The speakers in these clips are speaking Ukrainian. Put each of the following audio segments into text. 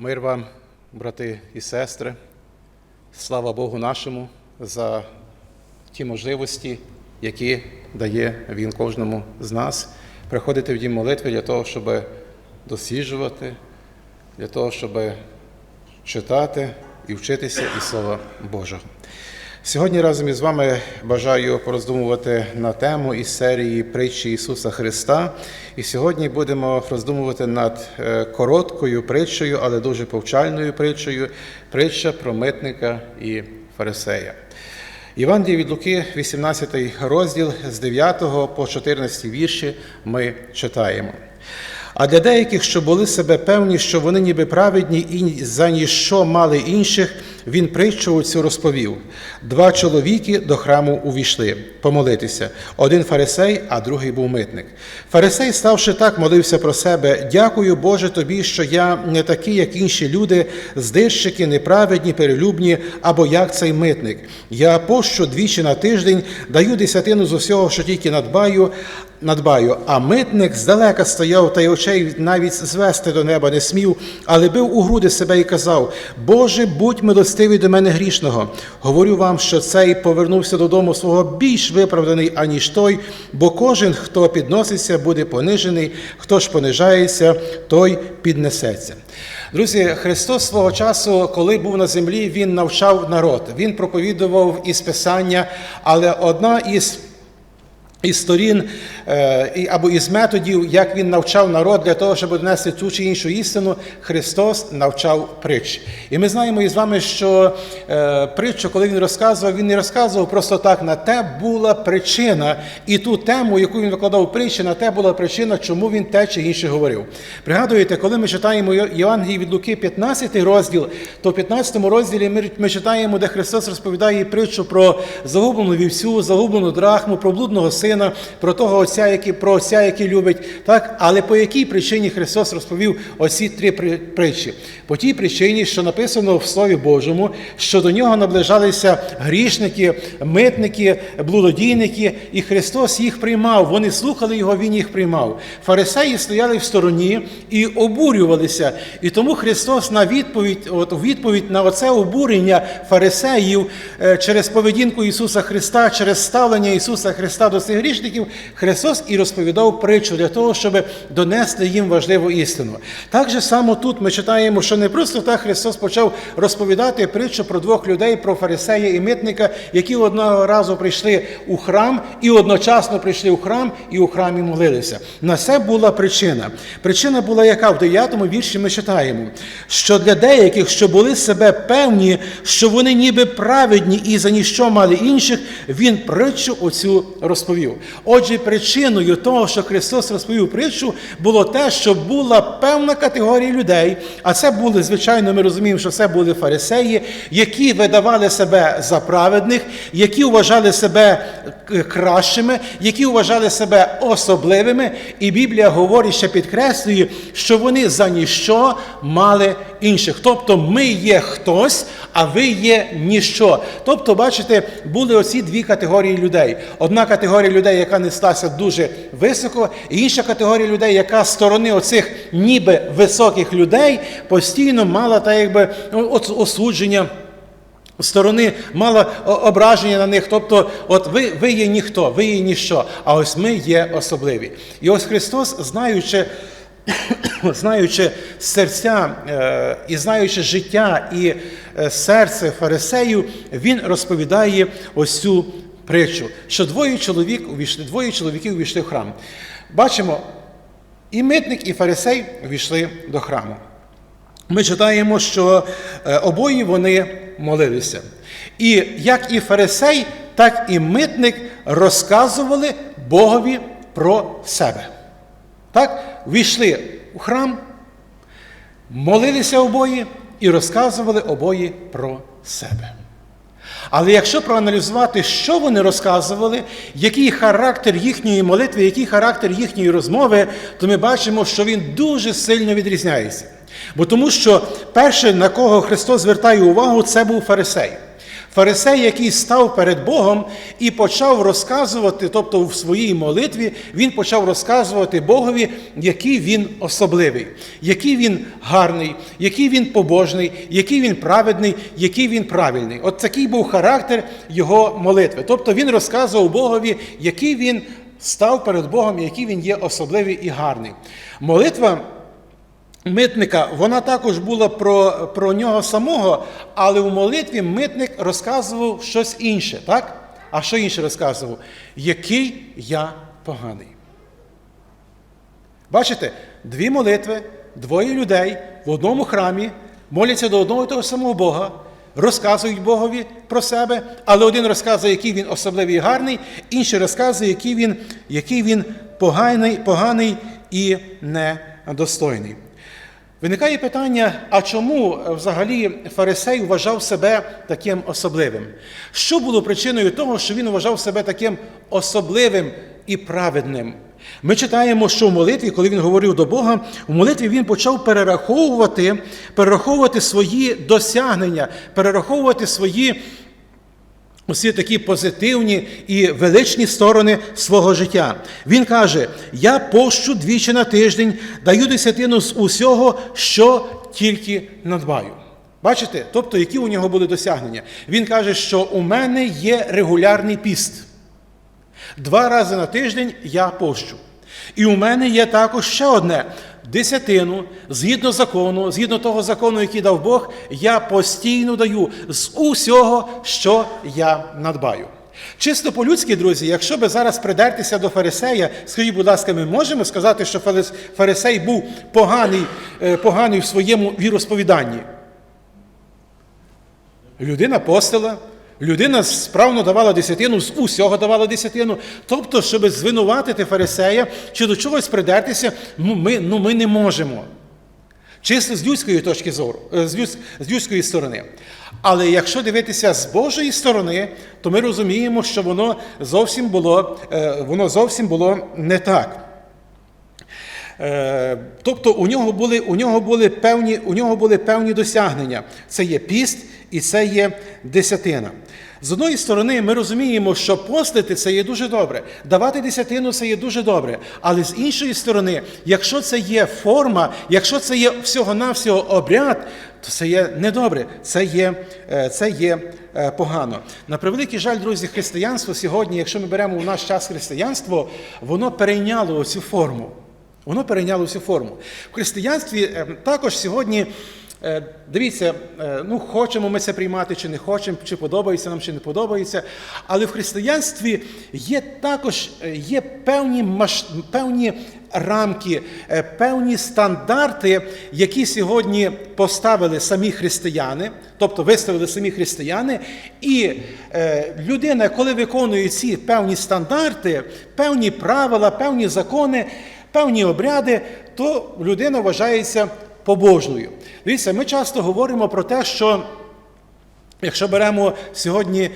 Мир вам, брати і сестри, слава Богу нашому за ті можливості, які дає Він кожному з нас, приходити в дім молитви для того, щоб досліджувати, для того, щоб читати і вчитися із Слова Божого. Сьогодні разом із вами бажаю пороздумувати на тему із серії притчі Ісуса Христа. І сьогодні будемо роздумувати над е, короткою притчею, але дуже повчальною притчею притча про митника і фарисея. Євангеліє від Луки, 18 розділ з 9 по 14 вірші ми читаємо. А для деяких, що були себе певні, що вони ніби праведні і за ніщо мали інших, він притчу цю розповів. Два чоловіки до храму увійшли помолитися. Один фарисей, а другий був митник. Фарисей, ставши так, молився про себе: Дякую, Боже, тобі, що я не такий, як інші люди, здищики, неправедні, перелюбні, або як цей митник. Я пощу двічі на тиждень, даю десятину з усього, що тільки надбаю. Надбаю, а митник здалека стояв та й очей навіть звести до неба не смів, але бив у груди себе і казав: Боже, будь милостивий до мене грішного. Говорю вам, що цей повернувся додому свого більш виправданий, аніж той, бо кожен, хто підноситься, буде понижений, хто ж понижається, той піднесеться. Друзі, Христос свого часу, коли був на землі, Він навчав народ, Він проповідував із Писання, але одна із із сторін е, або із методів, як він навчав народ для того, щоб донести ту чи іншу істину, Христос навчав притч. І ми знаємо із вами, що е, притчу, коли він розказував, він не розказував просто так. На те була причина, і ту тему, яку він викладав притчі, на те була причина, чому він те чи інше говорив. Пригадуєте, коли ми читаємо Євангелії від Луки, 15 розділ, то в 15 розділі ми, читаємо, де Христос розповідає притчу про загублену вівцю, загублену драхму, про блудного сина, про того отця, який, про отця, який любить. Так? Але по якій причині Христос розповів оці три притчі? По тій причині, що написано в Слові Божому, що до нього наближалися грішники, митники, блудодійники, і Христос їх приймав. Вони слухали його, Він їх приймав. Фарисеї стояли в стороні і обурювалися. І тому Христос на відповідь, от відповідь на оце обурення фарисеїв е, через поведінку Ісуса Христа, через ставлення Ісуса Христа до цих грішників, Христос і розповідав притчу для того, щоб донести їм важливу істину. Так же само тут ми читаємо, що не просто так Христос почав розповідати притчу про двох людей, про фарисея і митника, які одного разу прийшли у храм і одночасно прийшли у храм і у храмі молилися. На це була причина. Причина була яка в 9 вірші ми читаємо, що для деяких, що були себе певні, що вони ніби праведні і за ніщо мали інших, він притчу оцю розповів. Отже, причиною того, що Христос розповів притчу, було те, що була певна категорія людей, а це були, звичайно, ми розуміємо, що це були фарисеї, які видавали себе за праведних, які вважали себе кращими, які вважали себе особливими. І Біблія говорить ще підкреслює, що вони за ніщо мали інших. Тобто ми є хтось, а ви є ніщо. Тобто, бачите, були оці дві категорії людей. Одна категорія людей, яка неслася дуже високо, і інша категорія людей, яка з сторони оцих ніби високих людей постійно мала та якби ну, осудження. Сторони мала ображення на них, тобто, от ви, ви є ніхто, ви є ніщо, а ось ми є особливі. І ось Христос, знаючи, знаючи серця е, і знаючи життя і е, серце фарисеїв, він розповідає ось цю притчу, що двоє чоловік увійшли, двоє чоловіків увійшли в храм. Бачимо, і митник, і фарисей увійшли до храму. Ми читаємо, що е, обоє вони молилися. І як і фарисей, так і митник розказували Богові про себе. Так, війшли у храм, молилися обоє і розказували обоє про себе. Але якщо проаналізувати, що вони розказували, який характер їхньої молитви, який характер їхньої розмови, то ми бачимо, що він дуже сильно відрізняється. Бо тому що перше, на кого Христос звертає увагу, це був фарисей. Фарисей, який став перед Богом і почав розказувати, тобто в своїй молитві, він почав розказувати Богові, який він особливий, який він гарний, який він побожний, який він праведний, який він правильний. От такий був характер його молитви. Тобто він розказував Богові, який він став перед Богом, який він є особливий і гарний. Молитва. Митника, вона також була про, про нього самого, але у молитві митник розказував щось інше, так? А що інше розказував? Який я поганий. Бачите, дві молитви, двоє людей в одному храмі моляться до одного і того самого Бога, розказують Богові про себе, але один розказує, який він особливий і гарний, інший розказує, який він, який він поганий, поганий і недостойний. Виникає питання, а чому взагалі фарисей вважав себе таким особливим? Що було причиною того, що він вважав себе таким особливим і праведним? Ми читаємо, що в молитві, коли він говорив до Бога, в молитві він почав перераховувати, перераховувати свої досягнення, перераховувати свої усі такі позитивні і величні сторони свого життя. Він каже: Я пощу двічі на тиждень, даю десятину з усього, що тільки надбаю. Бачите? Тобто, які у нього були досягнення? Він каже, що у мене є регулярний піст. Два рази на тиждень я пощу. І у мене є також ще одне десятину, згідно закону, згідно того закону, який дав Бог, я постійно даю з усього, що я надбаю. Чисто по-людськи, друзі, якщо би зараз придертися до Фарисея, скажіть, будь ласка, ми можемо сказати, що Фарисей був поганий, е, поганий в своєму віросповіданні? Людина постила, Людина справно давала десятину, з усього давала десятину. Тобто, щоб звинуватити фарисея чи до чогось придертися, ну ми ну, ми не можемо. Чисто з людської точки зору, з, людсь, з людської сторони. Але якщо дивитися з Божої сторони, то ми розуміємо, що воно зовсім було, воно зовсім було не так. Тобто у нього були у нього були певні у нього були певні досягнення. Це є піст і це є десятина. З одної сторони, ми розуміємо, що постити це є дуже добре, давати десятину це є дуже добре. Але з іншої сторони, якщо це є форма, якщо це є всього-навсього обряд, то це є недобре, це є це є погано. На превеликий жаль, друзі, християнство сьогодні, якщо ми беремо у наш час християнство, воно перейняло цю форму. Воно перейняло цю форму. В християнстві також сьогодні. Дивіться, ну хочемо ми це приймати, чи не хочемо, чи подобається нам, чи не подобається. Але в християнстві є також є певні маш... певні рамки, певні стандарти, які сьогодні поставили самі християни, тобто виставили самі християни. І людина, коли виконує ці певні стандарти, певні правила, певні закони, певні обряди, то людина вважається побожною. Дивіться, ми часто говоримо про те, що якщо беремо сьогодні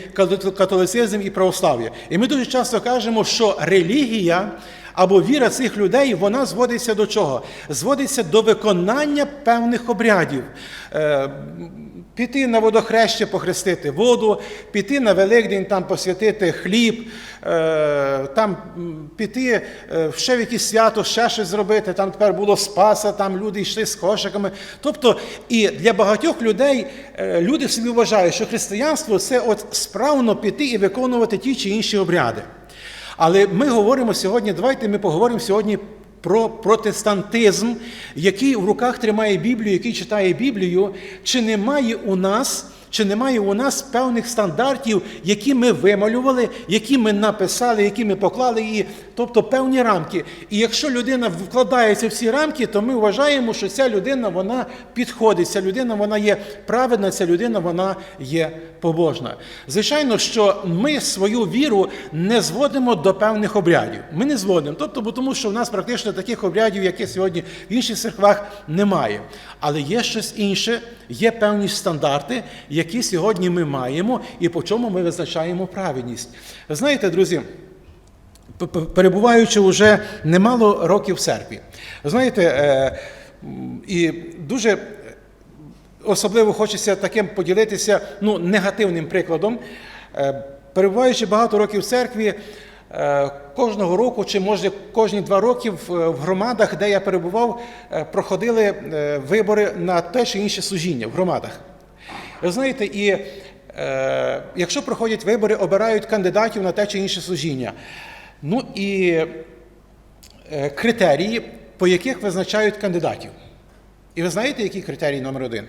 католицизм і православ'я, і ми дуже часто кажемо, що релігія або віра цих людей, вона зводиться до чого? Зводиться до виконання певних обрядів. Піти на водохреще, похрестити воду, піти на Великдень, там посвятити хліб, там піти ще в якесь свято, ще щось зробити. Там тепер було Спаса, там люди йшли з кошиками. Тобто, і для багатьох людей люди собі вважають, що християнство це от справно піти і виконувати ті чи інші обряди. Але ми говоримо сьогодні, давайте ми поговоримо сьогодні про протестантизм, який в руках тримає Біблію, який читає Біблію, чи немає у нас. Чи немає у нас певних стандартів, які ми вималювали, які ми написали, які ми поклали, і, тобто певні рамки. І якщо людина вкладається в ці рамки, то ми вважаємо, що ця людина вона підходить, ця людина вона є праведна, ця людина вона є побожна. Звичайно, що ми свою віру не зводимо до певних обрядів. Ми не зводимо. Тобто, бо тому що в нас практично таких обрядів, які сьогодні в інших церквах, немає. Але є щось інше, є певні стандарти, які сьогодні ми маємо і по чому ми визначаємо праведність. Знаєте, друзі, перебуваючи вже немало років в церкві, знаєте, і дуже особливо хочеться таким поділитися ну, негативним прикладом. Е, Перебуваючи багато років в церкві, е, кожного року, чи може кожні два роки в громадах, де я перебував, е, проходили е, вибори на те чи інше служіння в громадах. Ви знаєте, і е, якщо проходять вибори, обирають кандидатів на те чи інше служіння. Ну і е, критерії, по яких визначають кандидатів. І ви знаєте, який критерій номер один?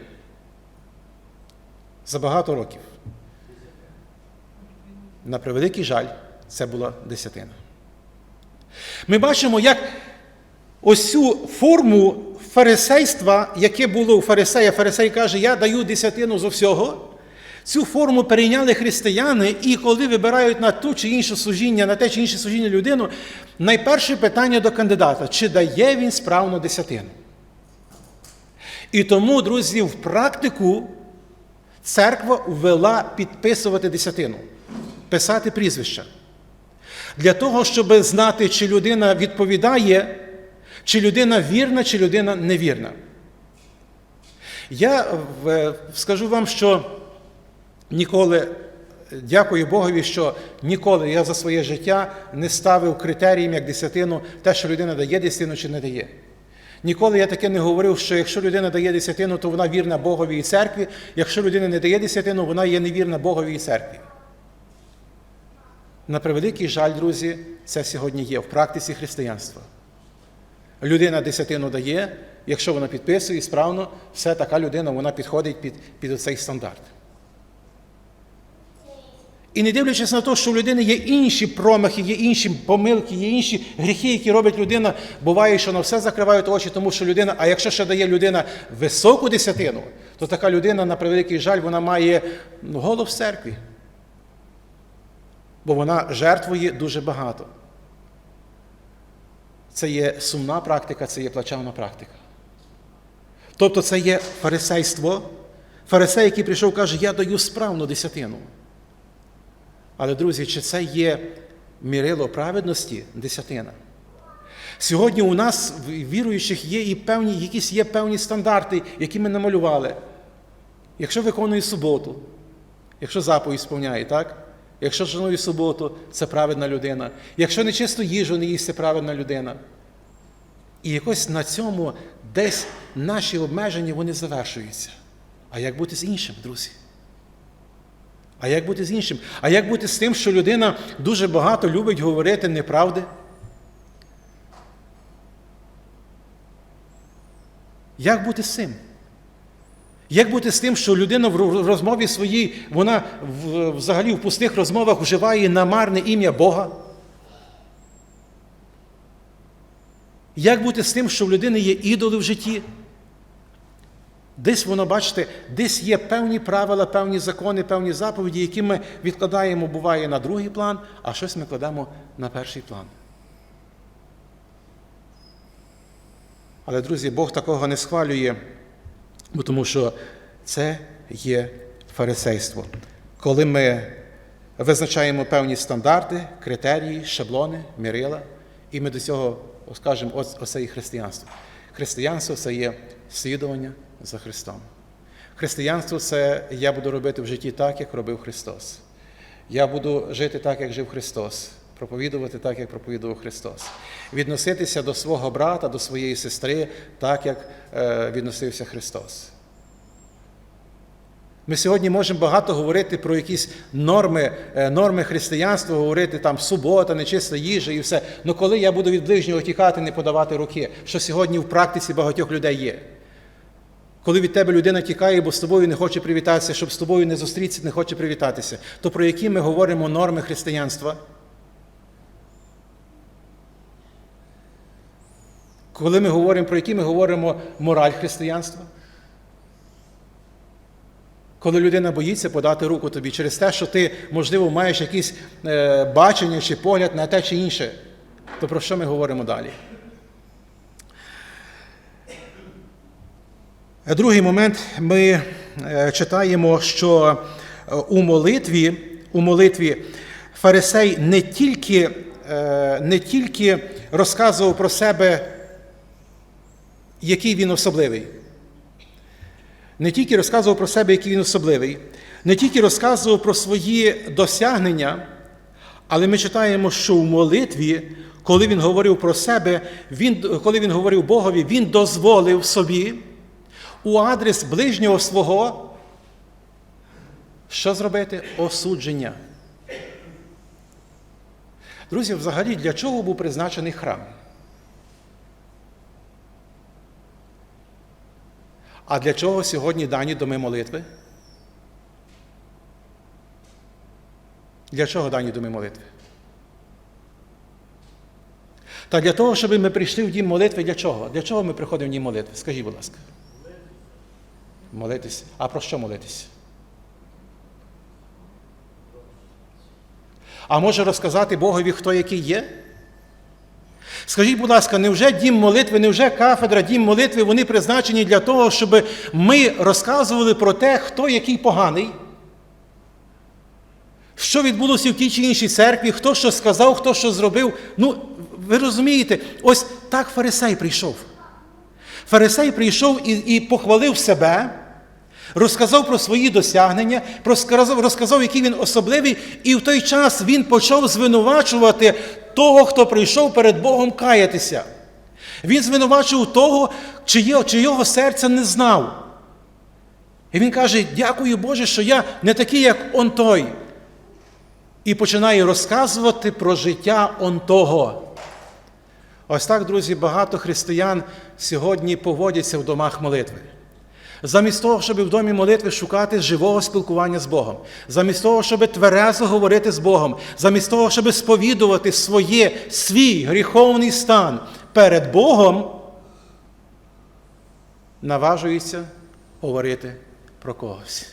За багато років. На превеликий жаль, це була десятина. Ми бачимо, як ось цю форму фарисейства, яке було у фарисея, фарисей каже, я даю десятину з всього. Цю форму перейняли християни, і коли вибирають на ту чи інше служіння, на те чи інше служіння людину, найперше питання до кандидата, чи дає він справну десятину. І тому, друзі, в практику церква ввела підписувати десятину, писати прізвища. Для того, щоб знати, чи людина відповідає, чи людина вірна, чи людина невірна. Я е, скажу вам, що ніколи, дякую Богові, що ніколи я за своє життя не ставив критерієм як десятину те, що людина дає десятину чи не дає. Ніколи я таке не говорив, що якщо людина дає десятину, то вона вірна Богові і церкві. Якщо людина не дає десятину, вона є невірна Богові і церкві. На превеликий жаль, друзі, це сьогодні є в практиці християнства. Людина десятину дає, якщо вона підписує справно, все така людина вона підходить під, під цей стандарт. І не дивлячись на те, що у людини є інші промахи, є інші помилки, є інші гріхи, які робить людина, буває, що на все закривають очі, тому що людина, а якщо ще дає людина високу десятину, то така людина, на превеликий жаль, вона має ну, голов в церкві. Бо вона жертвує дуже багато. Це є сумна практика, це є плачевна практика. Тобто це є фарисейство. Фарисей, який прийшов, каже, я даю справну десятину. Але, друзі, чи це є мірило праведності десятина? Сьогодні у нас, віруючих, є і певні, якісь є певні стандарти, які ми намалювали. Якщо виконує суботу, якщо заповідь сповняє, так? Якщо шанує суботу, це праведна людина. Якщо нечисту їжу не їсть, це праведна людина. І якось на цьому десь наші обмеження вони завершуються. А як бути з іншим, друзі? А як бути з іншим? А як бути з тим, що людина дуже багато любить говорити неправди? Як бути з цим? Як бути з тим, що людина в розмові своїй, вона взагалі в пустих розмовах вживає намарне ім'я Бога? Як бути з тим, що в людини є ідоли в житті? Десь воно, бачите, десь є певні правила, певні закони, певні заповіді, які ми відкладаємо, буває, на другий план, а щось ми кладемо на перший план. Але, друзі, Бог такого не схвалює, тому що це є фарисейство. Коли ми визначаємо певні стандарти, критерії, шаблони, мірила, і ми до цього скажемо, оце і християнство. Християнство це є слідування за Христом. Християнство це я буду робити в житті так, як робив Христос. Я буду жити так, як жив Христос, проповідувати так, як проповідував Христос, відноситися до свого брата, до своєї сестри, так, як відносився Христос. Ми сьогодні можемо багато говорити про якісь норми норми християнства, говорити там субота, нечиста їжа і все. Але коли я буду від ближнього тікати, не подавати руки, що сьогодні в практиці багатьох людей є. Коли від тебе людина тікає, бо з тобою не хоче привітатися, щоб з тобою не зустрітися, не хоче привітатися, то про які ми говоримо норми християнства? Коли ми говоримо, про які ми говоримо мораль християнства? Коли людина боїться подати руку тобі через те, що ти, можливо, маєш якесь е, бачення чи погляд на те чи інше, то про що ми говоримо далі? Другий момент ми читаємо, що у молитві у молитві Фарисей не тільки, не тільки розказував про себе, який він особливий. не тільки розказував про себе, який він особливий, не тільки розказував про свої досягнення, але ми читаємо, що в молитві, коли він говорив про себе, він, коли він говорив Богові, він дозволив собі у адрес ближнього свого, що зробити? Осудження. Друзі, взагалі, для чого був призначений храм? А для чого сьогодні дані доми молитви? Для чого дані доми молитви? Та для того, щоб ми прийшли в дім молитви, для чого? Для чого ми приходимо в дім молитви? Скажіть, будь ласка. Молитись. А про що молитись? А може розказати Богові, хто який є? Скажіть, будь ласка, невже дім молитви, невже кафедра, дім молитви, вони призначені для того, щоб ми розказували про те, хто який поганий? Що відбулося в тій чи іншій церкві, хто що сказав, хто що зробив. Ну, ви розумієте, ось так фарисей прийшов. Фарисей прийшов і, і похвалив себе, розказав про свої досягнення, розказав, який він особливий, і в той час він почав звинувачувати того, хто прийшов перед Богом каятися. Він звинувачував того, чиє, чийого серця не знав. І він каже: дякую Боже, що я не такий, як он той. І починає розказувати про життя он того. Ось так, друзі, багато християн сьогодні поводяться в домах молитви. Замість того, щоб в домі молитви шукати живого спілкування з Богом, замість того, щоб тверезо говорити з Богом, замість того, щоб сповідувати своє, свій гріховний стан перед Богом, наважуються говорити про когось.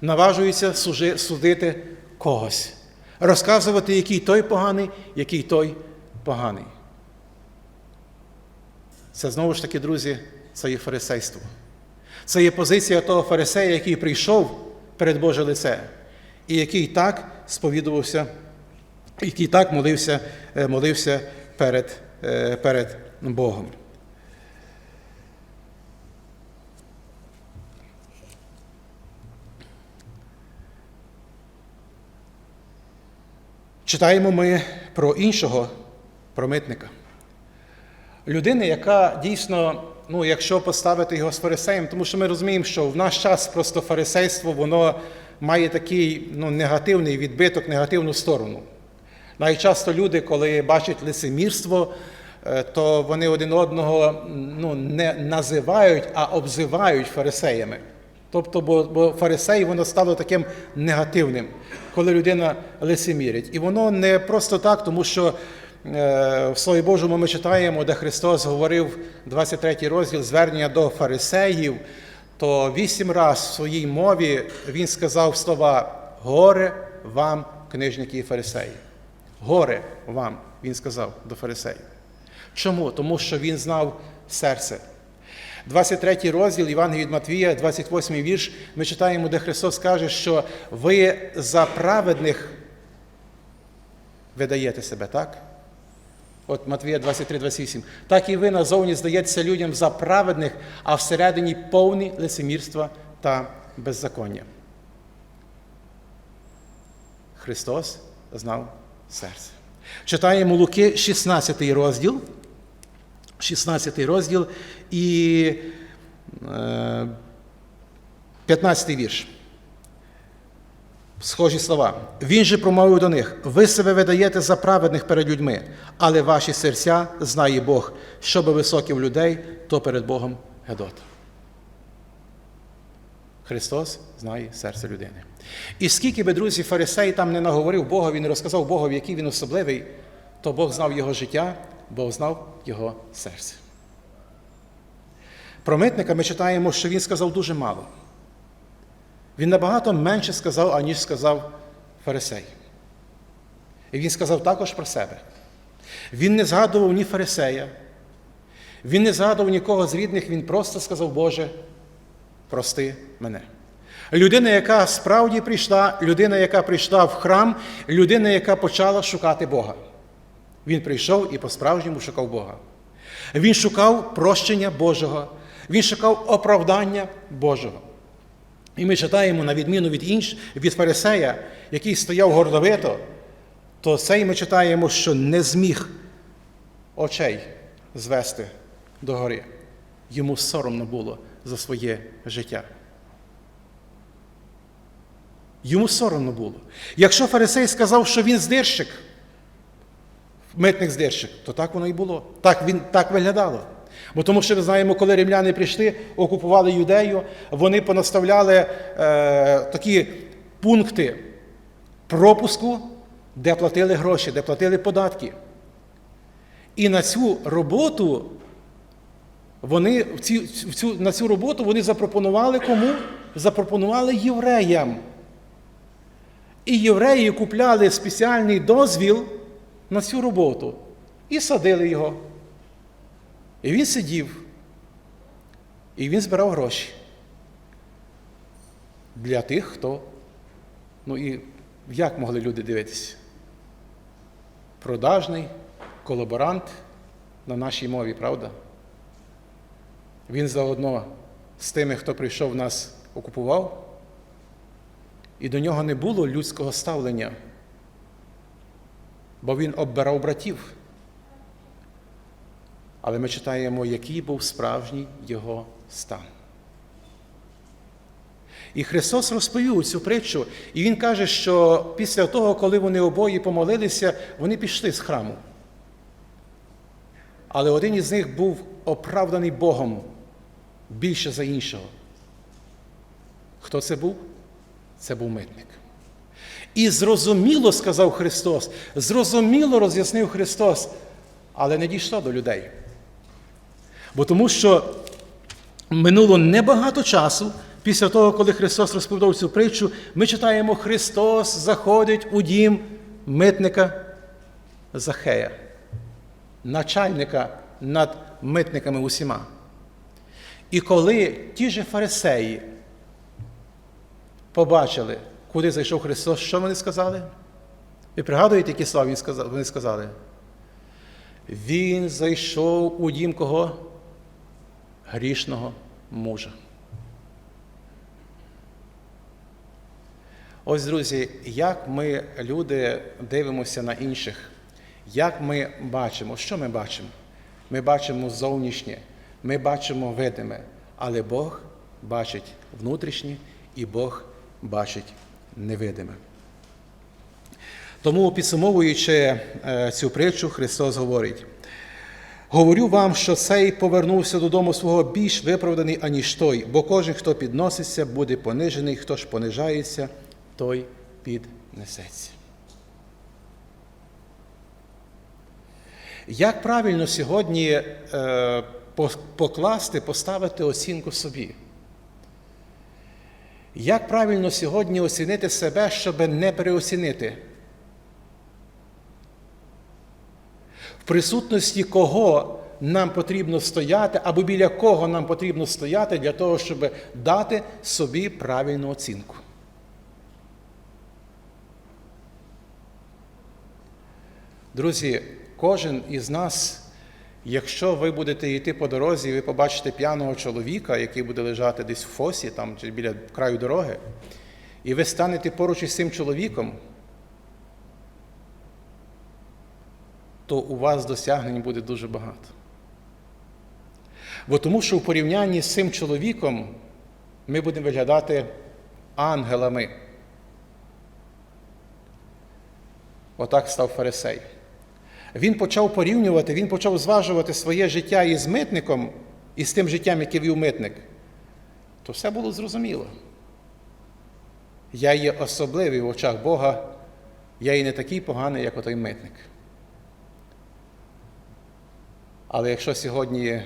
Наважуються судити когось, розказувати, який той поганий, який той поганий. Це знову ж таки, друзі, це є фарисейство. Це є позиція того фарисея, який прийшов перед Боже лице, і який так сповідувався, який так молився молився перед, перед Богом. Читаємо ми про іншого промитника. Людини, яка дійсно, ну, якщо поставити його з фарисеєм, тому що ми розуміємо, що в наш час просто фарисейство воно має такий ну, негативний відбиток, негативну сторону. Навіть часто люди, коли бачать лицемірство, то вони один одного ну, не називають, а обзивають фарисеями. Тобто, бо, бо фарисей воно стало таким негативним, коли людина лицемірить. І воно не просто так, тому що в Слові Божому ми читаємо, де Христос говорив 23 розділ звернення до фарисеїв, то вісім раз в своїй мові Він сказав слова горе вам, книжники і фарисеї. Горе вам, Він сказав до фарисеїв. Чому? Тому що він знав серце. 23 розділ Євангелія від Матвія, 28 вірш, ми читаємо, де Христос каже, що ви за праведних видаєте себе, так? От Матвія 23, 28. Так і ви назовні здаєтеся людям за праведних, а всередині повні лицемірства та беззаконня. Христос знав серце. Читаємо Луки 16 розділ. 16 розділ і 15 вірш. Схожі слова. Він же промовив до них: ви себе видаєте за праведних перед людьми, але ваші серця знає Бог, що би високі в людей, то перед Богом Гедота. Христос знає серце людини. І скільки би, друзі, фарисей там не наговорив Богові, не розказав Богові, який він особливий, то Бог знав його життя, Бог знав його серце. Про митника ми читаємо, що він сказав дуже мало. Він набагато менше сказав, аніж сказав фарисей. І він сказав також про себе. Він не згадував ні фарисея, він не згадував нікого з рідних, він просто сказав, Боже, прости мене. Людина, яка справді прийшла, людина, яка прийшла в храм, людина, яка почала шукати Бога. Він прийшов і по-справжньому шукав Бога. Він шукав прощення Божого. Він шукав оправдання Божого. І ми читаємо, на відміну від інш, від фарисея, який стояв гордовито, то цей ми читаємо, що не зміг очей звести до гори. Йому соромно було за своє життя. Йому соромно було. Якщо фарисей сказав, що він здирщик, митник здирщик, то так воно і було. Так, він, так виглядало. Бо тому що ми знаємо, коли римляни прийшли, окупували юдею, вони понаставляли е, такі пункти пропуску, де платили гроші, де платили податки. І на цю роботу вони в ці, в цю, на цю роботу вони запропонували кому? Запропонували євреям. І євреї купляли спеціальний дозвіл на цю роботу і садили його. І він сидів, і він збирав гроші для тих, хто. Ну і як могли люди дивитися? Продажний колаборант на нашій мові, правда? Він заодно з тими, хто прийшов нас окупував, і до нього не було людського ставлення, бо він оббирав братів. Але ми читаємо, який був справжній його стан. І Христос розповів цю притчу, і Він каже, що після того, коли вони обоє помолилися, вони пішли з храму. Але один із них був оправданий Богом більше за іншого. Хто це був? Це був митник. І зрозуміло, сказав Христос, зрозуміло роз'яснив Христос, але не дійшло до людей. Бо тому що минуло небагато часу після того, коли Христос розповідав цю притчу, ми читаємо, Христос заходить у дім митника Захея, начальника над митниками усіма. І коли ті ж фарисеї побачили, куди зайшов Христос, що вони сказали? Ви пригадуєте, які слова вони сказали? Він зайшов у дім кого? Грішного мужа. Ось, друзі, як ми, люди, дивимося на інших, як ми бачимо, що ми бачимо? Ми бачимо зовнішнє, ми бачимо видиме, але Бог бачить внутрішнє і Бог бачить невидиме. Тому, підсумовуючи цю притчу, Христос говорить: говорю вам, що цей повернувся додому свого більш виправданий, аніж той, бо кожен, хто підноситься, буде понижений, хто ж понижається, той піднесеться. Як правильно сьогодні е, покласти, поставити оцінку собі? Як правильно сьогодні оцінити себе, щоб не переоцінити? В присутності кого нам потрібно стояти, або біля кого нам потрібно стояти для того, щоб дати собі правильну оцінку? Друзі, кожен із нас, якщо ви будете йти по дорозі, і ви побачите п'яного чоловіка, який буде лежати десь в фосі, там чи біля краю дороги, і ви станете поруч із цим чоловіком, то у вас досягнень буде дуже багато. Бо тому що в порівнянні з цим чоловіком ми будемо виглядати ангелами. Отак став фарисей. Він почав порівнювати, він почав зважувати своє життя із митником, і з тим життям, яке вів митник, то все було зрозуміло. Я є особливий в очах Бога, я і не такий поганий, як отой митник. Але якщо сьогодні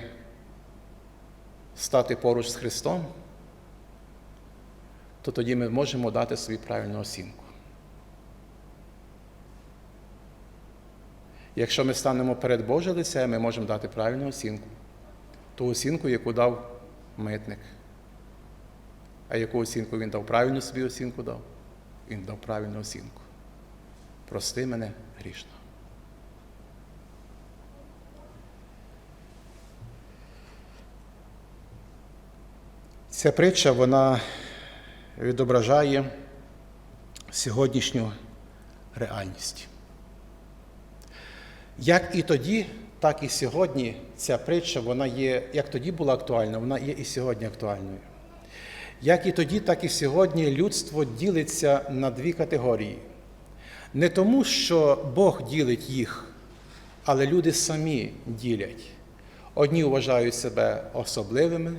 стати поруч з Христом, то тоді ми можемо дати собі правильну оцінку. Якщо ми станемо перед Боже лице, ми можемо дати правильну оцінку. Ту оцінку, яку дав митник. А яку оцінку він дав? Правильну собі оцінку дав? Він дав правильну оцінку. Прости мене грішно. Ця притча вона відображає сьогоднішню реальність. Як і тоді, так і сьогодні ця притча, вона є, як тоді була актуальна, вона є і сьогодні актуальною. Як і тоді, так і сьогодні людство ділиться на дві категорії. Не тому, що Бог ділить їх, але люди самі ділять. Одні вважають себе особливими,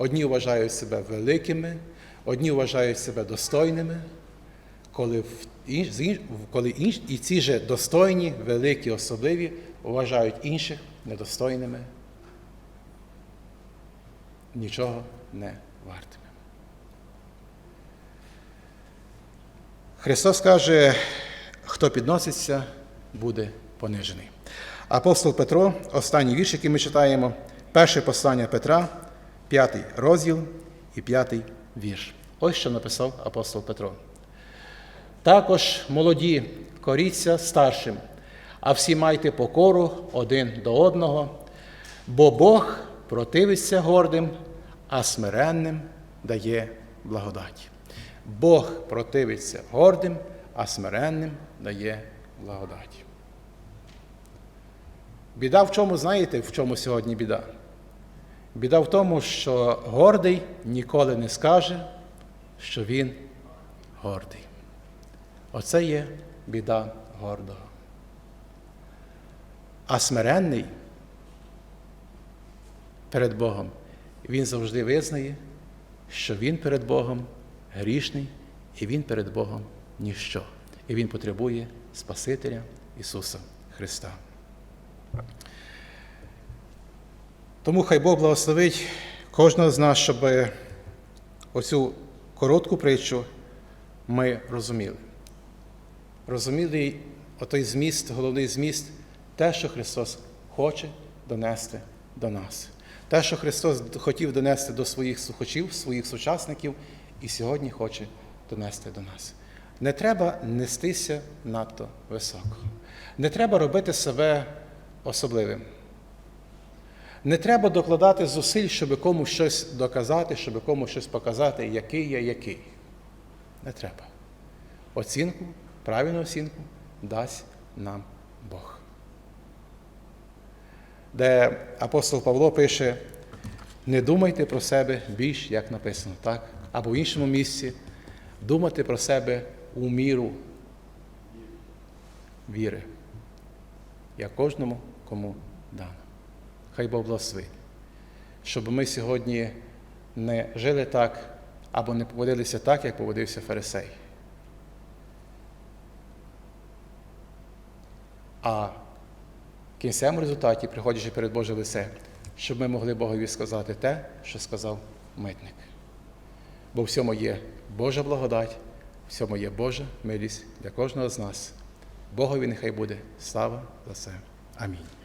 одні вважають себе великими, одні вважають себе достойними, коли, коли інш- і ці же достойні, великі, особливі вважають інших недостойними, нічого не вартими. Христос каже, хто підноситься, буде понижений. Апостол Петро, останній вірш, який ми читаємо, перше послання Петра, п'ятий розділ і п'ятий вірш. Ось що написав апостол Петро. Також молоді, коріться старшим, а всі майте покору один до одного, бо Бог противиться гордим, а смиренним дає благодать. Бог противиться гордим, а смиренним дає благодать. Біда в чому, знаєте, в чому сьогодні біда? Біда в тому, що гордий ніколи не скаже, що він гордий. Оце є біда гордого. А смиренний перед Богом, він завжди визнає, що він перед Богом грішний, і він перед Богом ніщо. І він потребує Спасителя Ісуса Христа. Тому хай Бог благословить кожного з нас, щоб оцю коротку притчу ми розуміли. Розуміли отой зміст, головний зміст, те, що Христос хоче донести до нас. Те, що Христос хотів донести до своїх слухачів, своїх сучасників, і сьогодні хоче донести до нас. Не треба нестися надто високо. Не треба робити себе особливим. Не треба докладати зусиль, щоб комусь щось доказати, щоб комусь щось показати, який я який. Не треба. Оцінку, правильну оцінку дасть нам Бог. Де апостол Павло пише: не думайте про себе більш, як написано, так? Або в іншому місці думати про себе у міру віри, як кожному кому дано. Хай Бог благословить, щоб ми сьогодні не жили так або не поводилися так, як поводився Фарисей. А в кінцевому результаті, приходячи перед Боже лице, щоб ми могли Богові сказати те, що сказав митник. Бо в цьому є Божа благодать, в цьому є Божа милість для кожного з нас. Богові нехай буде слава за це. Амінь.